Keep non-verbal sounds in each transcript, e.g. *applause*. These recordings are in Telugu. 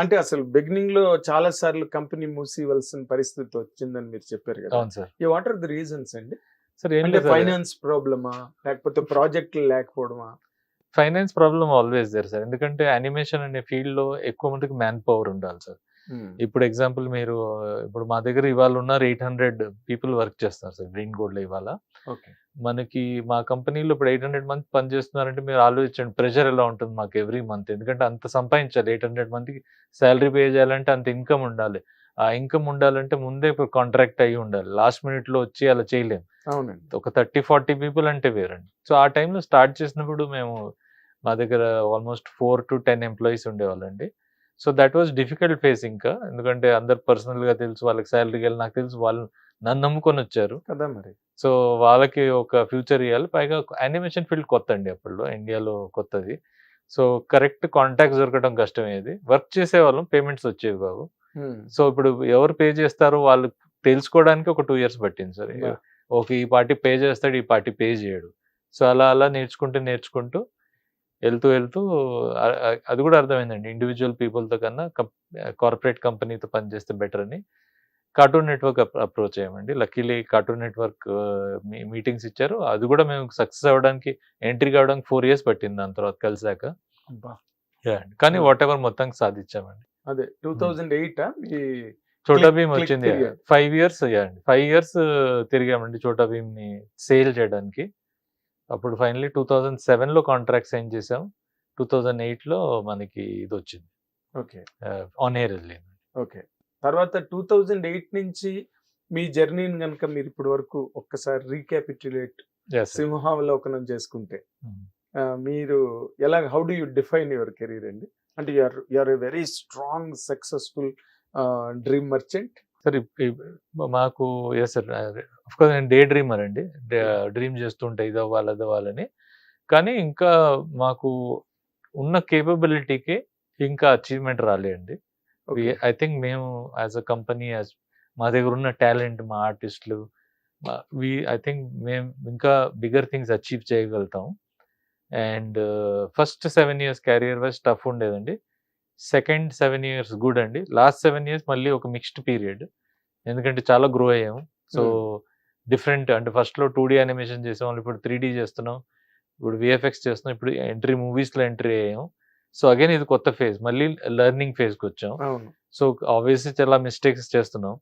అంటే అసలు బిగినింగ్లో చాలా సార్లు కంపెనీ మూసివలసిన పరిస్థితి వచ్చిందని మీరు చెప్పారు కదా. అవును సార్. ఈ వాట్ ఆర్ ద రీజన్స్ అండి? సార్ ఏం అంటే లేదు సార్. ఫైనాన్స్ ప్రాబ్లమా లేకపోతే ప్రాజెక్టులు లేకపోవడమా? Finance problem always there sir ఎందుకంటే యానిమేషన్ అనే ఫీల్డ్లో ఎక్కువ మందికి మ్యాన్ పవర్ ఉండాలి సార్ ఇప్పుడు ఎగ్జాంపుల్ మీరు ఇప్పుడు మా దగ్గర ఇవాళ ఉన్నారు ఎయిట్ హండ్రెడ్ పీపుల్ వర్క్ చేస్తున్నారు సార్ గ్రీన్ గోల్డ్లో ఇవాళ మనకి మా కంపెనీలో ఇప్పుడు ఎయిట్ హండ్రెడ్ మంత్ పని చేస్తున్నారంటే మీరు ఆలోచించండి ప్రెషర్ ఎలా ఉంటుంది మాకు ఎవ్రీ మంత్. ఎందుకంటే అంత సంపాదించాలి ఎయిట్ హండ్రెడ్ మంత్కి శాలరీ పే చేయాలంటే అంత ఇన్కమ్ ఉండాలి. ఆ ఇన్కమ్ ఉండాలంటే ముందే కాంట్రాక్ట్ అయ్యి ఉండాలి. లాస్ట్ మినిట్లో వచ్చి అలా చేయలేం. అవునండి. ఒక థర్టీ ఫార్టీ పీపుల్ అంటే వేరండి. సో ఆ టైంలో స్టార్ట్ చేసినప్పుడు మేము మా దగ్గర almost four to ten employees ఉండేవాళ్ళండి. So that was difficult phase ఇంకా ఎందుకంటే అందరు పర్సనల్గా తెలుసు వాళ్ళకి శాలరీ వెళ్ళి నాకు తెలుసు వాళ్ళు నన్ను నమ్ముకొని వచ్చారు. కదా మరి. సో వాళ్ళకి ఒక ఫ్యూచర్ ఇవ్వాలి పైగా యానిమేషన్ ఫీల్డ్ కొత్త అండి అప్పట్లో ఇండియాలో కొత్తది. సో కరెక్ట్ కాంటాక్ట్స్ దొరకడం కష్టమేది వర్క్ చేసే వాళ్ళం పేమెంట్స్ వచ్చేవి Hmm. సో ఇప్పుడు ఎవరు పే చేస్తారో వాళ్ళు తెలుసుకోవడానికి ఒక టూ ఇయర్స్ పట్టింది సార్. ఓకే ఈ పార్టీ పే చేస్తాడు ఈ పార్టీ పే చేయడు. సో అలా అలా నేర్చుకుంటూ నేర్చుకుంటూ వెళ్తూ వెళ్తూ అది కూడా అర్థమైందండి. ఇండివిజువల్ పీపుల్తో కన్నా కార్పొరేట్ కంపెనీతో పనిచేస్తే బెటర్ అని కార్టూన్ నెట్వర్క్ అప్రోచ్ అయ్యామండి. లక్కీలీ కార్టూన్ నెట్వర్క్ మీటింగ్స్ ఇచ్చారు. అది కూడా మేము సక్సెస్ అవ్వడానికి ఎంట్రీ కావడానికి ఫోర్ ఇయర్స్ పట్టింది దాని తర్వాత కలిసాక. కానీ. వాట్ ఎవర్ మొత్తానికి సాధించామండి. అదే two thousand eight Chhota Bheem వచ్చింది. ఫైవ్ ఇయర్స్ ఫైవ్ ఇయర్స్ తిరిగామండి చోటా భీమ్ని సేల్ చేయడానికి. అప్పుడు ఫైనలీ టూ థౌజండ్ సెవెన్లో కాంట్రాక్ట్ సైన్ చేసాం. టూ థౌజండ్ ఎయిట్లో మనకి ఇది వచ్చింది. ఓకే. ఆన్ ఎయిర్ వెళ్ళింది ఓకే. తర్వాత టూ థౌజండ్ ఎయిట్ నుంచి మీ జర్నీని కనుక మీరు ఇప్పటి వరకు ఒక్కసారి రీక్యాపిట్యులేట్ సింహావలోకనం చేసుకుంటే ఆ, మీరు ఎలా how do you define your career అండి? అంటే you're you're a very strong successful dream merchant sir మాకు ఎస్ సార్ కోర్స్ నేను డే డ్రీమర్ అండి. డ్రీమ్ చేస్తుంటే ఇది అవ్వాలి అది అవ్వాలని కానీ ఇంకా మాకు ఉన్న కేపబిలిటీకి ఇంకా అచీవ్మెంట్ రాలేండి ఐ థింక్ మేము యాజ్ అ కంపెనీ యాజ్ మా దగ్గర ఉన్న టాలెంట్ మా ఆర్టిస్టులు వి ఐ థింక్ మేము ఇంకా బిగ్గర్ థింగ్స్ అచీవ్ చేయగలుగుతాం. And first seven years career wise tough ఉండేదండి. సెకండ్ సెవెన్ ఇయర్స్ గుడ్ అండి. లాస్ట్ సెవెన్ ఇయర్స్ మళ్ళీ ఒక మిక్స్డ్ పీరియడ్. ఎందుకంటే చాలా గ్రో అయ్యాము సో డిఫరెంట్ అంటే ఫస్ట్లో టూ డీ అనిమేషన్ చేసాం ఇప్పుడు త్రీ డీ చేస్తున్నాం. ఇప్పుడు విఎఫ్ఎక్స్ చేస్తున్నాం. ఇప్పుడు ఎంట్రీ మూవీస్లో ఎంట్రీ అయ్యాం. సో అగైన్ ఇది కొత్త ఫేజ్. మళ్ళీ లెర్నింగ్ ఫేజ్కి వచ్చాం. అవును. సో ఆబ్వియస్లీ చాలా మిస్టేక్స్ చేస్తున్నాం.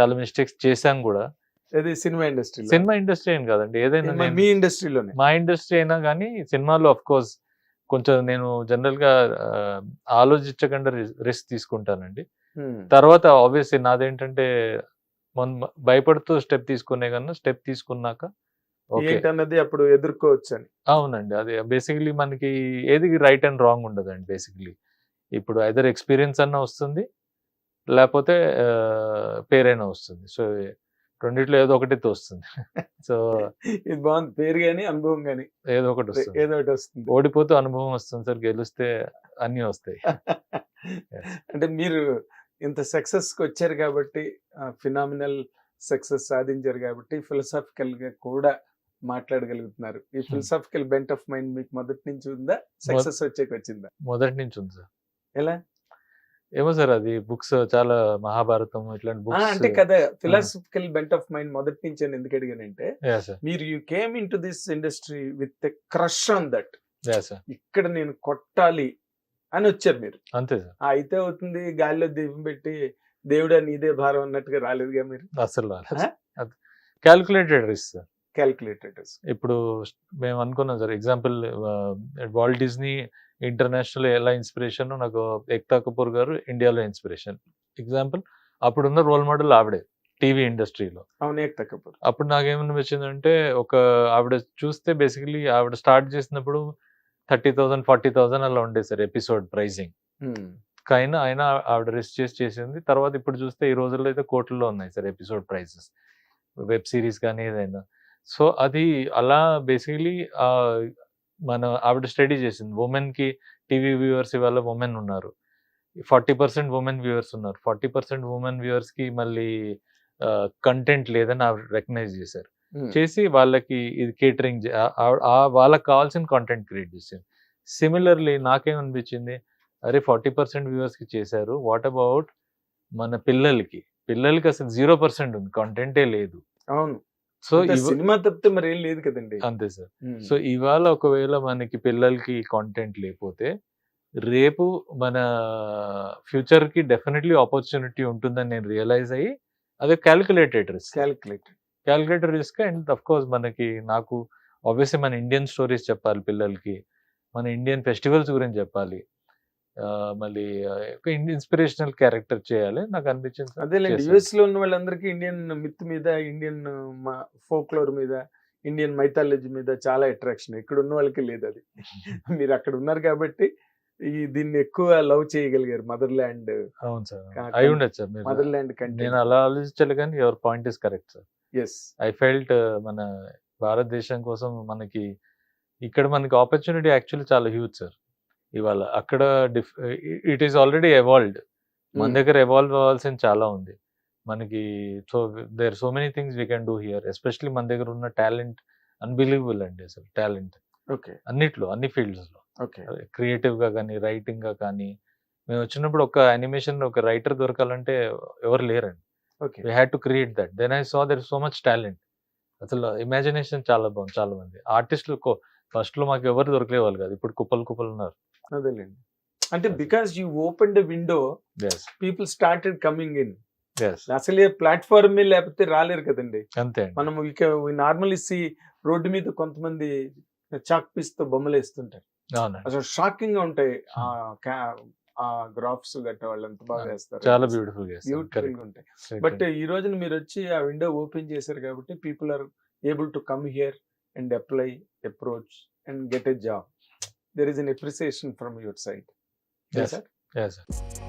చాలా మిస్టేక్స్ చేశాం కూడా. ఇది సినిమా ఇండస్ట్రీ సినిమా ఇండస్ట్రీ ఏం కాదండి. ఏదైనా మీ ఇండస్ట్రీలోనే. మా ఇండస్ట్రీ అయినా కానీ సినిమాలో అఫ్ కోర్స్ కొంచెం నేను జనరల్గా ఆలోచించకుండా రిస్క్ తీసుకుంటానండి. తర్వాత ఆబ్వియస్లీ నాదేంటంటే మొన్న భయపడుతూ స్టెప్ తీసుకునే కన్నా స్టెప్ తీసుకున్నాక ఏంటన్నది అప్పుడు ఎదుర్కోవచ్చు అని అవునండి. అది బేసికలీ మనకి ఏది రైట్ అండ్ రాంగ్ ఉండదండి బేసికలీ. ఇప్పుడు ఐదర్ ఎక్స్పీరియన్స్ అన్న వస్తుంది లేకపోతే పేరైనా వస్తుంది. సో రెండిట్లో ఏదో ఒకటి వస్తుంది *laughs* సో ఇది బాగుంది. పేరు గాని అనుభవం గాని. ఏదో ఒకటి వస్తుంది. ఏదో ఒకటి వస్తుంది. ఓడిపోతూ అనుభవం వస్తుంది. సార్ గెలిస్తే అన్ని వస్తాయి. *laughs* అంటే మీరు ఇంత సక్సెస్కి వచ్చారు కాబట్టి ఫినామినల్ సక్సెస్ సాధించారు కాబట్టి ఫిలసాఫికల్గా కూడా మాట్లాడగలుగుతున్నారు. ఈ ఫిలసాఫికల్ బెంట్ ఆఫ్ మైండ్ మీకు మొదటి నుంచి ఉందా? సక్సెస్ వచ్చాక వచ్చిందా? మొదటి నుంచి ఉంది సార్. ఎలా? ఏమో సార్ అది బుక్స్ చాలా మహాభారతం ఇట్లాంటి ఆ, అంటే బుక్స్ కదా ఫిలాసఫికల్ బెంట్ ఆఫ్ మైండ్ మొదటి నుంచి అని ఎందుకు అడిగానంటే మీరు you came into this industry with a crush on that ఇక్కడ నేను కొట్టాలి అని వచ్చారు మీరు. అంతే సార్. అయితే అవుతుంది గాలిలో దీపం పెట్టి దేవుడా నీదే భారం అన్నట్టుగా రాలేదుగా మీరు? అసలు? Calculated risk sir. క్యాల్కులేటెడ్ ఇప్పుడు మేము అనుకున్నాం sir. Example Walt Disney international ఎలా ఇన్స్పిరేషన్ నాకు ఎక్తా కపూర్ గారు ఇండియాలో ఇన్స్పిరేషన్ ఎగ్జాంపుల్ అప్పుడున్న రోల్ మోడల్ ఆవిడే టీవీ ఇండస్ట్రీలో అవును ఏక్ తగ్గపోరు అప్పుడు నాకేమనిపించిందంటే ఒక ఆవిడ చూస్తే బేసికలీ ఆవిడ స్టార్ట్ చేసినప్పుడు థర్టీ థౌసండ్ ఫార్టీ థౌసండ్ అలా ఉండేది సార్ ఎపిసోడ్ ప్రైజింగ్ కానీ ఆయన ఆవిడ రిస్క్ చేసి చేసింది. తర్వాత ఇప్పుడు చూస్తే ఈ రోజుల్లో అయితే కోట్లలో ఉన్నాయి sir episode prices web series కానీ ఏదైనా. సో అది అలా బేసికలీ మన ఆవిడ స్టడీ చేసింది. ఉమెన్కి టీవీ వ్యూవర్స్ ఇవాళ ఉమెన్ ఉన్నారు. ఫార్టీ పర్సెంట్ ఉమెన్ వ్యూవర్స్ ఉన్నారు. ఫార్టీ పర్సెంట్ ఉమెన్ వ్యూవర్స్కి మళ్ళీ కంటెంట్ లేదని ఆవిడ రికగ్నైజ్ చేశారు. చేసి వాళ్ళకి ఇది కేటరింగ్ వాళ్ళకి కావాల్సిన కాంటెంట్ క్రియేట్ చేసింది సిమిలర్లీ నాకేమనిపించింది? అరే ఫార్టీ పర్సెంట్ వ్యూవర్స్కి చేశారు. వాట్ అబౌట్ మన పిల్లలకి? పిల్లలకి అసలు జీరో పర్సెంట్ ఉంది. కంటెంటే లేదు. అవును. సో సినిమా తప్పితే మరి ఏం లేదు కదండి. అంతే సార్. సో ఇవాళ ఒకవేళ మనకి పిల్లలకి కాంటెంట్ లేకపోతే రేపు మన ఫ్యూచర్కి డెఫినెట్లీ ఆపర్చునిటీ ఉంటుందని నేను రియలైజ్ అయ్యి అదే calculated risk. Calculate calculator risk and of course మనకి నాకు ఆబ్వియస్లీ మన ఇండియన్ స్టోరీస్ చెప్పాలి పిల్లలకి. మన ఇండియన్ ఫెస్టివల్స్ గురించి చెప్పాలి. మళ్ళీ ఇన్స్పిరేషనల్ క్యారెక్టర్ చేయాలి. నాకు అనిపించింది అదేలేండి. చేశాను. యుఎస్లో ఉన్న వాళ్ళందరికీ ఇండియన్ మిత్ మీద ఇండియన్ ఫోక్లోర్ మీద ఇండియన్ మైథాలజీ మీద చాలా అట్రాక్షన్. ఇక్కడ ఉన్న వాళ్ళకి లేదు అది. *laughs* మీరు అక్కడ ఉన్నారు కాబట్టి ఈ దీన్ని ఎక్కువ లవ్ చేయగలిగారు మదర్ ల్యాండ్ అవును. సార్ అయి ఉండొచ్చు సార్ మదర్ ల్యాండ్ నేను కంటే అలా ఆలోచించాలి కానీ your point is correct sir. Yes I felt మన భారతదేశం కోసం మనకి ఇక్కడ మనకి ఆపర్చునిటీ యాక్చువల్లీ చాలా హ్యూజ్ సార్. ఇవాళ అక్కడ diff it is already evolved. మన దగ్గర ఎవాల్వ్ అవ్వాల్సింది చాలా ఉంది. మనకి so there so many things we can do here especially మన దగ్గర ఉన్న టాలెంట్ అన్బిలీవబుల్ అండి అసలు టాలెంట్. ఓకే. అన్నిట్లో అన్ని ఫీల్డ్స్లో ఓకే. క్రియేటివ్గా కానీ రైటింగ్గా కానీ మేము వచ్చినప్పుడు ఒక యానిమేషన్ ఒక రైటర్ దొరకాలంటే ఎవరు లేరండి. Okay. We had to create that then I saw there so much talent అసలు ఇమాజినేషన్ చాలా బాగుంది చాలా మంది. ఆర్టిస్టులు ఫస్ట్లో మాకు ఎవరు దొరకలే వాళ్ళు కాదు. ఇప్పుడు కుప్పలు కుప్పలు ఉన్నారు అదేలేండి. అంటే because you open the window people started coming in అసలు ప్లాట్ఫామ్ లేకపోతే రాలేరు కదండి. అంతే మనం ఇక నార్మల్ సి రోడ్డు మీద కొంతమంది చాక్ పీస్తో బొమ్మలు వేస్తుంటారు అసలు షాకింగ్గా ఉంటాయి ఆ గ్రాఫ్స్ గట్ట వాళ్ళు ఎంత బాగా వేస్తారు. చాలా బ్యూటిఫుల్ బ్యూటిఫుల్గా ఉంటాయి. బట్ ఈ రోజున మీరు వచ్చి ఆ విండో ఓపెన్ చేశారు కాబట్టి people are able to come here and apply approach and get a job there is an appreciation from your side. Yes, yes sir. Yes, sir.